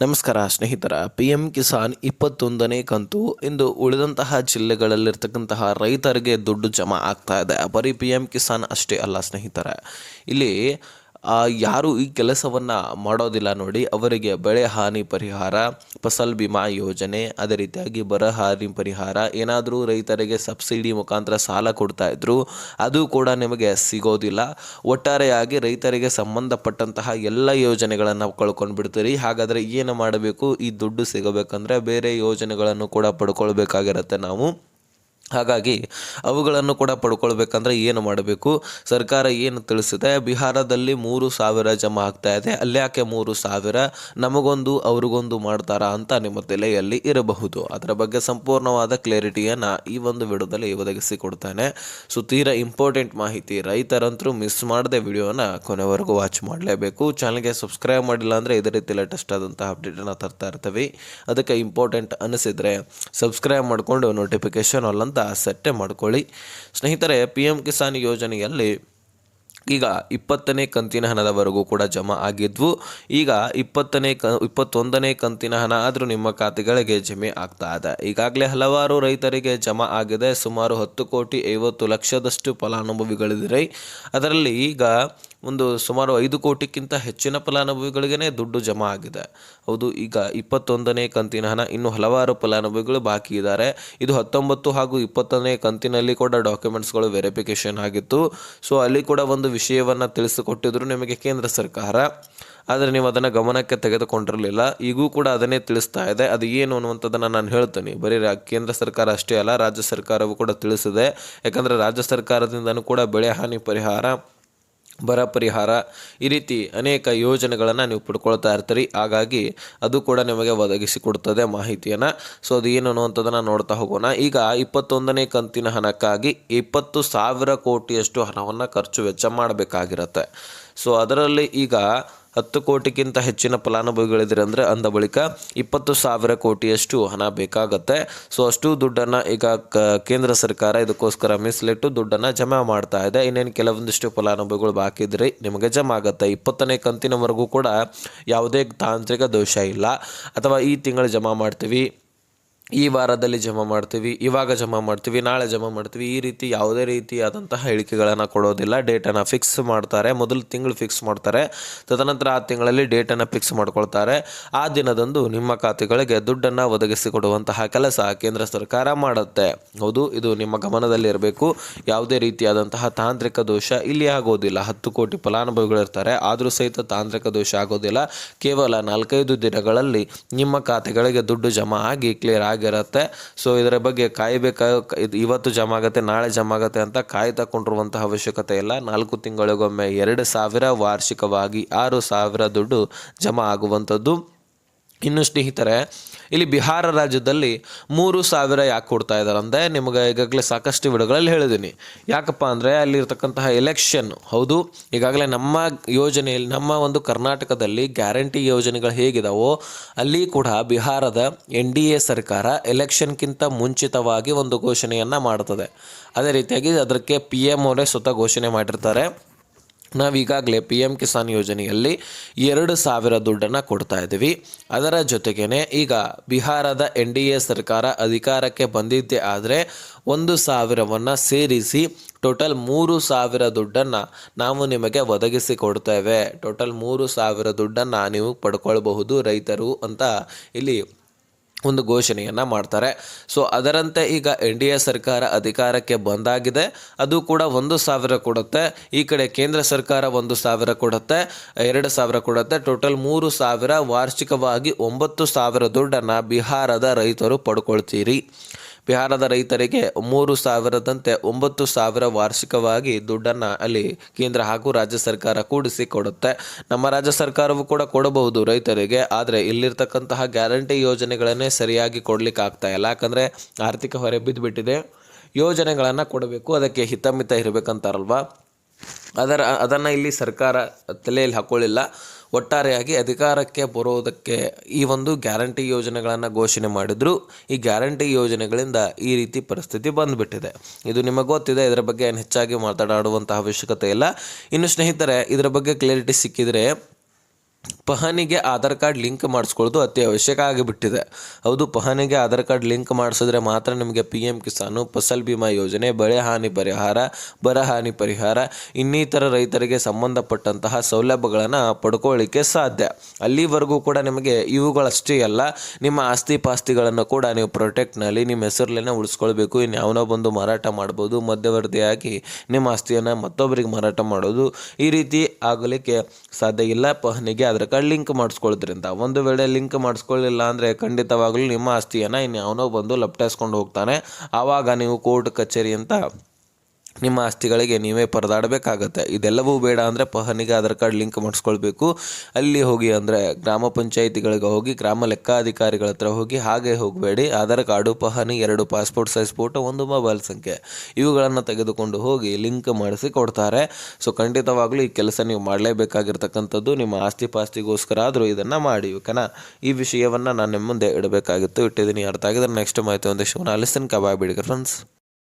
ನಮಸ್ಕಾರ ಸ್ನೇಹಿತರ P M Kisan ಇಪ್ಪತ್ತೊಂದನೇ ಕಂತು. ಇಂದು ಉಳಿದಂತಹ ಜಿಲ್ಲೆಗಳಲ್ಲಿರ್ತಕ್ಕಂತಹ ರೈತರಿಗೆ ದುಡ್ಡು ಜಮಾ ಆಗ್ತಾ ಇದೆ. ಬರೀ ಪಿ ಎಂ ಕಿಸಾನ್ ಅಷ್ಟೇ ಅಲ್ಲ ಸ್ನೇಹಿತರ. ಇಲ್ಲಿ ಯಾರು ಈ ಕೆಲಸವನ್ನು ಮಾಡೋದಿಲ್ಲ ನೋಡಿ, ಅವರಿಗೆ ಬೆಳೆ ಹಾನಿ ಪರಿಹಾರ, ಫಸಲ್ ಬಿಮಾ ಯೋಜನೆ, ಅದೇ ರೀತಿಯಾಗಿ ಬರ ಹಾನಿ ಪರಿಹಾರ, ಏನಾದರೂ ರೈತರಿಗೆ ಸಬ್ಸಿಡಿ ಮುಖಾಂತರ ಸಾಲ ಕೊಡ್ತಾ ಇದ್ರು, ಅದು ಕೂಡ ನಿಮಗೆ ಸಿಗೋದಿಲ್ಲ. ಒಟ್ಟಾರೆಯಾಗಿ ರೈತರಿಗೆ ಸಂಬಂಧಪಟ್ಟಂತಹ ಎಲ್ಲ ಯೋಜನೆಗಳನ್ನು ಕಳ್ಕೊಂಡು ಬಿಡ್ತೀರಿ ಹಾಗಾದರೆ ಏನು ಮಾಡಬೇಕು? ಈ ದುಡ್ಡು ಸಿಗಬೇಕಂದ್ರೆ ಬೇರೆ ಯೋಜನೆಗಳನ್ನು ಕೂಡ ಪಡ್ಕೊಳ್ಬೇಕಾಗಿರುತ್ತೆ ನಾವು. ಹಾಗಾಗಿ ಅವುಗಳನ್ನು ಕೂಡ ಪಡ್ಕೊಳ್ಬೇಕಂದ್ರೆ ಏನು ಮಾಡಬೇಕು? ಸರ್ಕಾರ ಏನು ತಿಳಿಸಿದೆ? ಬಿಹಾರದಲ್ಲಿ ಮೂರು ಸಾವಿರ ಜಮಾ ಆಗ್ತಾ ಇದೆ. ಅಲ್ಯಾಕೆ ಮೂರು ಸಾವಿರ? ನಮಗೊಂದು, ಅವ್ರಿಗೊಂದು ಮಾಡ್ತಾರಾ ಅಂತ ನಿಮ್ಮ ತಲೆಯಲ್ಲಿ ಇರಬಹುದು. ಅದರ ಬಗ್ಗೆ ಸಂಪೂರ್ಣವಾದ ಕ್ಲಾರಿಟಿಯನ್ನು ಈ ಒಂದು ವಿಡಿಯೋದಲ್ಲಿ ಒದಗಿಸಿಕೊಡ್ತಾನೆ ಸೊ ತೀರಾ ಇಂಪಾರ್ಟೆಂಟ್ ಮಾಹಿತಿ ರೈತರಂತರೂ ಮಿಸ್ ಮಾಡದೆ ವಿಡಿಯೋನ ಕೊನೆವರೆಗೂ ವಾಚ್ ಮಾಡಲೇಬೇಕು. ಚಾನಲ್ಗೆ ಸಬ್ಸ್ಕ್ರೈಬ್ ಮಾಡಿಲ್ಲ ಅಂದರೆ ಇದೇ ರೀತಿ ಲೇಟೆಸ್ಟ್ ಆದಂತಹ ಅಪ್ಡೇಟನ್ನು ತರ್ತಾ ಇರ್ತೀವಿ. ಅದಕ್ಕೆ ಇಂಪಾರ್ಟೆಂಟ್ ಅನಿಸಿದರೆ ಸಬ್ಸ್ಕ್ರೈಬ್ ಮಾಡಿಕೊಂಡು ನೋಟಿಫಿಕೇಶನ್ ಅಲ್ಲ ಅಂತ ಸೆಟ್ಟೆ ಮಾಡ್ಕೊಳ್ಳಿ. ಸ್ನೇಹಿತರೆ ಪಿ ಎಂ ಕಿಸಾನ್ ಯೋಜನೆಯಲ್ಲಿ ಈಗ ಇಪ್ಪತ್ತನೇ ಕಂತಿನ ಹಣದವರೆಗೂ ಕೂಡ ಜಮಾ ಆಗಿದ್ವು. ಈಗ ಇಪ್ಪತ್ತನೇ ಕ, ಇಪ್ಪತ್ತೊಂದನೇ ಕಂತಿನ ಹಣ ಆದರೂ ನಿಮ್ಮ ಖಾತೆಗಳಿಗೆ ಜಮೆ ಆಗ್ತಾ ಇದೆ. ಈಗಾಗಲೇ ಹಲವಾರು ರೈತರಿಗೆ ಜಮಾ ಆಗಿದೆ. ಸುಮಾರು ಹತ್ತು ಕೋಟಿ ಐವತ್ತು ಲಕ್ಷದಷ್ಟು ಫಲಾನುಭವಿಗಳಿದಿರಿ ಅದರಲ್ಲಿ ಈಗ ಒಂದು ಸುಮಾರು ಐದು ಕೋಟಿಗಿಂತ ಹೆಚ್ಚಿನ ಫಲಾನುಭವಿಗಳಿಗೇ ದುಡ್ಡು ಜಮಾ ಆಗಿದೆ. ಹೌದು, ಈಗ ಇಪ್ಪತ್ತೊಂದನೇ ಕಂತಿನ ಹಣ, ಇನ್ನು ಹಲವಾರು ಫಲಾನುಭವಿಗಳು ಬಾಕಿ ಇದ್ದಾರೆ. ಇದು ಹತ್ತೊಂಬತ್ತು ಹಾಗೂ ಇಪ್ಪತ್ತನೇ ಕಂತಿನಲ್ಲಿ ಕೂಡ ಡಾಕ್ಯುಮೆಂಟ್ಸ್ಗಳು ವೆರಿಫಿಕೇಷನ್ ಆಗಿತ್ತು. ಸೊ, ಅಲ್ಲಿ ಕೂಡ ಒಂದು ವಿಷಯವನ್ನು ತಿಳಿಸಿಕೊಟ್ಟಿದ್ರು ನಿಮಗೆ ಕೇಂದ್ರ ಸರ್ಕಾರ. ಆದರೆ ನೀವು ಅದನ್ನು ಗಮನಕ್ಕೆ ತೆಗೆದುಕೊಂಡಿರಲಿಲ್ಲ. ಈಗೂ ಕೂಡ ಅದನ್ನೇ ತಿಳಿಸ್ತಾ ಇದೆ. ಅದು ಏನು ಅನ್ನುವಂಥದ್ದನ್ನು ನಾನು ಹೇಳ್ತೀನಿ. ಬರೀ ಕೇಂದ್ರ ಸರ್ಕಾರ ಅಷ್ಟೇ ಅಲ್ಲ, ರಾಜ್ಯ ಸರ್ಕಾರವು ಕೂಡ ತಿಳಿಸಿದೆ. ಯಾಕಂದರೆ ರಾಜ್ಯ ಸರ್ಕಾರದಿಂದನೂ ಕೂಡ ಬೆಳೆ ಹಾನಿ ಪರಿಹಾರ ಬರ ಪರಿಹಾರ ಈ ರೀತಿ ಅನೇಕ ಯೋಜನೆಗಳನ್ನು ನೀವು ಪಡ್ಕೊಳ್ತಾ ಇರ್ತೀರಿ. ಹಾಗಾಗಿ ಅದು ಕೂಡ ನಿಮಗೆ ಒದಗಿಸಿಕೊಡ್ತದೆ ಮಾಹಿತಿಯನ್ನು. ಸೊ ಅದು ಏನು ಅನ್ನುವಂಥದ್ದನ್ನು ನೋಡ್ತಾ ಹೋಗೋಣ. ಈಗ ಇಪ್ಪತ್ತೊಂದನೇ ಕಂತಿನ ಹಣಕ್ಕಾಗಿ ಇಪ್ಪತ್ತು ಸಾವಿರ ಕೋಟಿಯಷ್ಟು ಹಣವನ್ನು ಖರ್ಚು ವೆಚ್ಚ ಮಾಡಬೇಕಾಗಿರುತ್ತೆ. ಸೊ ಅದರಲ್ಲಿ ಈಗ ಹತ್ತು ಕೋಟಿಗಿಂತ ಹೆಚ್ಚಿನ ಫಲಾನುಭವಿಗಳಿದ್ರೆ ಅಂದರೆ ಅಂದ ಬಳಿಕ ಇಪ್ಪತ್ತು ಸಾವಿರ ಕೋಟಿಯಷ್ಟು ಹಣ ಬೇಕಾಗತ್ತೆ. ಸೊ ಅಷ್ಟು ದುಡ್ಡನ್ನು ಈಗ ಕೇಂದ್ರ ಸರ್ಕಾರ ಇದಕ್ಕೋಸ್ಕರ ಮೀಸಲಿಟ್ಟು ದುಡ್ಡನ್ನು ಜಮಾ ಮಾಡ್ತಾ ಇದೆ. ಇನ್ನೇನು ಕೆಲವೊಂದಿಷ್ಟು ಫಲಾನುಭವಿಗಳು ಬಾಕಿ ಇದ್ರೆ ನಿಮಗೆ ಜಮಾ ಆಗುತ್ತೆ. ಇಪ್ಪತ್ತನೇ ಕಂತಿನವರೆಗೂ ಕೂಡ ಯಾವುದೇ ತಾಂತ್ರಿಕ ದೋಷ ಇಲ್ಲ. ಅಥವಾ ಈ ತಿಂಗಳು ಜಮಾ ಮಾಡ್ತೀವಿ. ಈ ವಾರದಲ್ಲಿ ಜಮಾ ಮಾಡ್ತೀವಿ, ಇವಾಗ ಜಮಾ ಮಾಡ್ತೀವಿ, ನಾಳೆ ಜಮಾ ಮಾಡ್ತೀವಿ, ಈ ರೀತಿ ಯಾವುದೇ ರೀತಿಯಾದಂತಹ ಹೇಳಿಕೆಗಳನ್ನು ಕೊಡೋದಿಲ್ಲ. ಡೇಟನ್ನು ಫಿಕ್ಸ್ ಮಾಡ್ತಾರೆ, ಮೊದಲು ತಿಂಗಳು ಫಿಕ್ಸ್ ಮಾಡ್ತಾರೆ, ತದನಂತರ ಆ ತಿಂಗಳಲ್ಲಿ ಡೇಟನ್ನು ಫಿಕ್ಸ್ ಮಾಡ್ಕೊಳ್ತಾರೆ. ಆ ದಿನದಂದು ನಿಮ್ಮ ಖಾತೆಗಳಿಗೆ ದುಡ್ಡನ್ನು ಒದಗಿಸಿಕೊಡುವಂತಹ ಕೆಲಸ ಕೇಂದ್ರ ಸರ್ಕಾರ ಮಾಡುತ್ತೆ. ಹೌದು, ಇದು ನಿಮ್ಮ ಗಮನದಲ್ಲಿರಬೇಕು ಯಾವುದೇ ರೀತಿಯಾದಂತಹ ತಾಂತ್ರಿಕ ದೋಷ ಇಲ್ಲಿ ಆಗೋದಿಲ್ಲ. ಹತ್ತು ಕೋಟಿ ಫಲಾನುಭವಿಗಳಿರ್ತಾರೆ, ಆದರೂ ಸಹಿತ ತಾಂತ್ರಿಕ ದೋಷ ಆಗೋದಿಲ್ಲ. ಕೇವಲ ನಾಲ್ಕೈದು ದಿನಗಳಲ್ಲಿ ನಿಮ್ಮ ಖಾತೆಗಳಿಗೆ ದುಡ್ಡು ಜಮಾ ಆಗಿ ಕ್ಲಿಯರ್ ಆಗಿರುತ್ತೆ. ಸೊ ಇದರ ಬಗ್ಗೆ ಕಾಯಬೇಕಾ ಇವತ್ತು ಜಮಾ ಆಗುತ್ತೆ, ನಾಳೆ ಜಮಾ ಆಗುತ್ತೆ ಅಂತ ಕಾಯ್ತಾ ಕೊಂಡಿರುವಂತಹ ಅವಶ್ಯಕತೆ ಇಲ್ಲ. ನಾಲ್ಕು ತಿಂಗಳಿಗೊಮ್ಮೆ ಎರಡು ಸಾವಿರ ವಾರ್ಷಿಕವಾಗಿ ಆರು ಸಾವಿರ ದುಡ್ಡು ಜಮಾ ಆಗುವಂಥದ್ದು. ಇನ್ನು ಸ್ನೇಹಿತರೆ, ಇಲ್ಲಿ ಬಿಹಾರ ರಾಜ್ಯದಲ್ಲಿ ಮೂರು ಸಾವಿರ ಯಾಕೆ ಕೊಡ್ತಾ ಇದ್ದಾರೆ ಅಂದರೆ ನಿಮಗೆ ಈಗಾಗಲೇ ಸಾಕಷ್ಟು ವಿಡಿಯೋಗಳಲ್ಲಿ ಹೇಳಿದ್ದೀನಿ. ಯಾಕಪ್ಪ ಅಂದರೆ ಅಲ್ಲಿರ್ತಕ್ಕಂತಹ ಎಲೆಕ್ಷನ್ ಹೌದು, ಈಗಾಗಲೇ ನಮ್ಮ ಯೋಜನೆಯಲ್ಲಿ, ನಮ್ಮ ಒಂದು ಕರ್ನಾಟಕದಲ್ಲಿ ಗ್ಯಾರಂಟಿ ಯೋಜನೆಗಳು ಹೇಗಿದಾವೋ, ಅಲ್ಲಿ ಕೂಡ ಬಿಹಾರದ ಎನ್ ಡಿ ಎ ಸರ್ಕಾರ ಎಲೆಕ್ಷನ್ಗಿಂತ ಮುಂಚಿತವಾಗಿ ಒಂದು ಘೋಷಣೆಯನ್ನು ಮಾಡ್ತದೆ ಅದೇ ರೀತಿಯಾಗಿ ಅದಕ್ಕೆ ಪಿ ಎಂ ಅವರೇ ಸ್ವತಃ ಘೋಷಣೆ ಮಾಡಿರ್ತಾರೆ. ನಾವೀಗಾಗಲೇ ಪಿ ಎಂ ಕಿಸಾನ್ ಯೋಜನೆಯಲ್ಲಿ ಎರಡು ಸಾವಿರ ದುಡ್ಡನ್ನು ಕೊಡ್ತಾ ಇದ್ದೀವಿ. ಅದರ ಜೊತೆಗೇ ಈಗ ಬಿಹಾರದ ಎನ್ ಡಿ ಎ ಸರ್ಕಾರ ಅಧಿಕಾರಕ್ಕೆ ಬಂದಿದ್ದೆ ಆದರೆ ಒಂದು ಸಾವಿರವನ್ನು ಸೇರಿಸಿ ಟೋಟಲ್ ಮೂರು ಸಾವಿರ ದುಡ್ಡನ್ನು ನಾವು ನಿಮಗೆ ಒದಗಿಸಿ ಕೊಡ್ತೇವೆ. ಟೋಟಲ್ ಮೂರು ಸಾವಿರ ದುಡ್ಡನ್ನು ನೀವು ಪಡ್ಕೊಳ್ಬಹುದು ರೈತರು ಅಂತ ಇಲ್ಲಿ ಒಂದು ಘೋಷಣೆಯನ್ನು ಮಾಡ್ತಾರೆ. ಸೊ ಅದರಂತೆ ಈಗ ಎನ್ ಡಿ ಎ ಸರ್ಕಾರ ಅಧಿಕಾರಕ್ಕೆ ಬಂದಾಗಿದೆ. ಅದು ಕೂಡ ಒಂದು ಸಾವಿರ ಕೊಡುತ್ತೆ. ಈ ಕಡೆ ಕೇಂದ್ರ ಸರ್ಕಾರ ಒಂದು ಸಾವಿರ ಕೊಡುತ್ತೆ. ಎರಡು ಸಾವಿರ ಕೊಡುತ್ತೆ. ಟೋಟಲ್ ಮೂರು ಸಾವಿರ ವಾರ್ಷಿಕವಾಗಿ ಒಂಬತ್ತು ಸಾವಿರ ದುಡ್ಡನ್ನು ಬಿಹಾರದ ರೈತರು ಪಡ್ಕೊಳ್ತೀರಿ. ಬಿಹಾರದ ರೈತರಿಗೆ ಮೂರು ಸಾವಿರದಂತೆ ಒಂಬತ್ತು ಸಾವಿರ ವಾರ್ಷಿಕವಾಗಿ ದುಡ್ಡನ್ನು ಅಲ್ಲಿ ಕೇಂದ್ರ ಹಾಗೂ ರಾಜ್ಯ ಸರ್ಕಾರ ಕೂಡಿಸಿ ಕೊಡುತ್ತೆ. ನಮ್ಮ ರಾಜ್ಯ ಸರ್ಕಾರವು ಕೂಡ ಕೊಡಬಹುದು ರೈತರಿಗೆ, ಆದರೆ ಇಲ್ಲಿರ್ತಕ್ಕಂತಹ ಗ್ಯಾರಂಟಿ ಯೋಜನೆಗಳನ್ನೇ ಸರಿಯಾಗಿ ಕೊಡಲಿಕ್ಕೆ ಆಗ್ತಾ ಇಲ್ಲ. ಯಾಕಂದರೆ ಆರ್ಥಿಕ ಹೊರೆ ಬಿದ್ದುಬಿಟ್ಟಿದೆ ಯೋಜನೆಗಳನ್ನು ಕೊಡಬೇಕು, ಅದಕ್ಕೆ ಹಿತಮಿತ ಇರಬೇಕಂತಾರಲ್ವ? ಅದರ, ಅದನ್ನು ಇಲ್ಲಿ ಸರ್ಕಾರ ತಲೆಯಲ್ಲಿ ಹಾಕೊಳ್ಳಿಲ್ಲ. ಒಟ್ಟಾರೆಯಾಗಿ ಅಧಿಕಾರಕ್ಕೆ ಬರೋದಕ್ಕೆ ಈ ಒಂದು ಗ್ಯಾರಂಟಿ ಯೋಜನೆಗಳನ್ನು ಘೋಷಣೆ ಮಾಡಿದ್ರು. ಈ ಗ್ಯಾರಂಟಿ ಯೋಜನೆಗಳಿಂದ ಈ ರೀತಿ ಪರಿಸ್ಥಿತಿ ಬಂದುಬಿಟ್ಟಿದೆ. ಇದು ನಿಮಗೆ ಗೊತ್ತಿದೆ, ಇದರ ಬಗ್ಗೆ ಏನು ಹೆಚ್ಚಾಗಿ ಮಾತನಾಡುವಂತಹ ಅವಶ್ಯಕತೆ ಇಲ್ಲ. ಇನ್ನು ಸ್ನೇಹಿತರೆ, ಇದರ ಬಗ್ಗೆ ಕ್ಲಾರಿಟಿ ಸಿಕ್ಕಿದರೆ ಪಹಣಿಗೆ ಆಧಾರ್ ಕಾರ್ಡ್ ಲಿಂಕ್ ಮಾಡಿಸ್ಕೊಳ್ಳೋದು ಅತಿ ಅವಶ್ಯಕ ಆಗಿಬಿಟ್ಟಿದೆ. ಹೌದು, ಪಹನಿಗೆ ಆಧಾರ್ ಕಾರ್ಡ್ ಲಿಂಕ್ ಮಾಡಿಸಿದ್ರೆ ಮಾತ್ರ ನಿಮಗೆ ಪಿ ಎಂ ಕಿಸಾನು ಫಸಲ್ ಬಿಮಾ ಯೋಜನೆ, ಬೆಳೆ ಹಾನಿ ಪರಿಹಾರ, ಬರ ಹಾನಿ ಪರಿಹಾರ, ಇನ್ನಿತರ ರೈತರಿಗೆ ಸಂಬಂಧಪಟ್ಟಂತಹ ಸೌಲಭ್ಯಗಳನ್ನು ಪಡ್ಕೊಳ್ಳಿಕ್ಕೆ ಸಾಧ್ಯ. ಅಲ್ಲಿವರೆಗೂ ಕೂಡ ನಿಮಗೆ ಇವುಗಳಷ್ಟೇ ಅಲ್ಲ, ನಿಮ್ಮ ಆಸ್ತಿ ಪಾಸ್ತಿಗಳನ್ನು ಕೂಡ ನೀವು ಪ್ರೊಟೆಕ್ಟ್ನಲ್ಲಿ ನಿಮ್ಮ ಹೆಸರಲ್ಲೇ ಉಳಿಸ್ಕೊಳ್ಬೇಕು. ಇನ್ನು ಯಾವನೋ ಬಂದು ಮಾರಾಟ ಮಾಡ್ಬೋದು, ಮಧ್ಯವರ್ತಿಯಾಗಿ ನಿಮ್ಮ ಆಸ್ತಿಯನ್ನು ಮತ್ತೊಬ್ಬರಿಗೆ ಮಾರಾಟ ಮಾಡೋದು ಈ ರೀತಿ ಆಗಲಿಕ್ಕೆ ಸಾಧ್ಯ ಇಲ್ಲ. ಪಹನಿಗೆ ಅದರ ಕಾರ್ಡ್ ಲಿಂಕ್ ಮಾಡಿಸ್ಕೊಳ್ಳೋದ್ರಿಂದ ಒಂದು ವೇಳೆ ಲಿಂಕ್ ಮಾಡಿಸ್ಕೊಳ್ಳಿಲ್ಲ ಅಂದರೆ ಖಂಡಿತವಾಗಲೂ ನಿಮ್ಮ ಆಸ್ತಿಯನ್ನು ಇನ್ಯಾವನೋ ಬಂದು ಲಪ್ಟಾಯಿಸ್ಕೊಂಡು ಹೋಗ್ತಾನೆ. ಆವಾಗ ನೀವು ಕೋರ್ಟ್ ಕಚೇರಿ ಅಂತ ನಿಮ್ಮ ಆಸ್ತಿಗಳಿಗೆ ನೀವೇ ಪರದಾಡಬೇಕಾಗತ್ತೆ. ಇದೆಲ್ಲವೂ ಬೇಡ ಅಂದರೆ ಪಹನಿಗೆ ಆಧಾರ್ ಕಾರ್ಡ್ ಲಿಂಕ್ ಮಾಡಿಸ್ಕೊಳ್ಬೇಕು. ಅಲ್ಲಿ ಹೋಗಿ ಅಂದರೆ ಗ್ರಾಮ ಪಂಚಾಯಿತಿಗಳಿಗೆ ಹೋಗಿ, ಗ್ರಾಮ ಲೆಕ್ಕಾಧಿಕಾರಿಗಳ ಹತ್ರ ಹೋಗಿ, ಹಾಗೆ ಹೋಗಬೇಡಿ. ಆಧಾರ್ ಕಾರ್ಡು, ಪಹನಿ, ಎರಡು ಪಾಸ್ಪೋರ್ಟ್ ಸೈಜ್ ಫೋಟೋ, ಒಂದು ಮೊಬೈಲ್ ಸಂಖ್ಯೆ. ಇವುಗಳನ್ನು ತೆಗೆದುಕೊಂಡು ಹೋಗಿ ಲಿಂಕ್ ಮಾಡಿಸಿ ಕೊಡ್ತಾರೆ. ಸೊ ಖಂಡಿತವಾಗಲೂ ಈ ಕೆಲಸ ನೀವು ಮಾಡಲೇಬೇಕಾಗಿರ್ತಕ್ಕಂಥದ್ದು. ನಿಮ್ಮ ಆಸ್ತಿ ಪಾಸ್ತಿಗೋಸ್ಕರ ಆದರೂ ಇದನ್ನು ಮಾಡಿ, ಓಕೆನಾ? ಈ ವಿಷಯವನ್ನು ನಾನು ನಿಮ್ಮ ಮುಂದೆ ಇಡಬೇಕಾಗಿತ್ತು. ಇಟ್ಟಿದ್ದೀನಿ. ಅರ್ಥ ಆಗಿದ್ರೆ ನೆಕ್ಸ್ಟ್ ಮಾಹಿತಿ ಒಂದಿಷ್ಟು ಅಲಿಸ್ತೀನಿ ಕಬಾಯ್ ಬಿಡಿಗೆ ಫ್ರೆಂಡ್ಸ್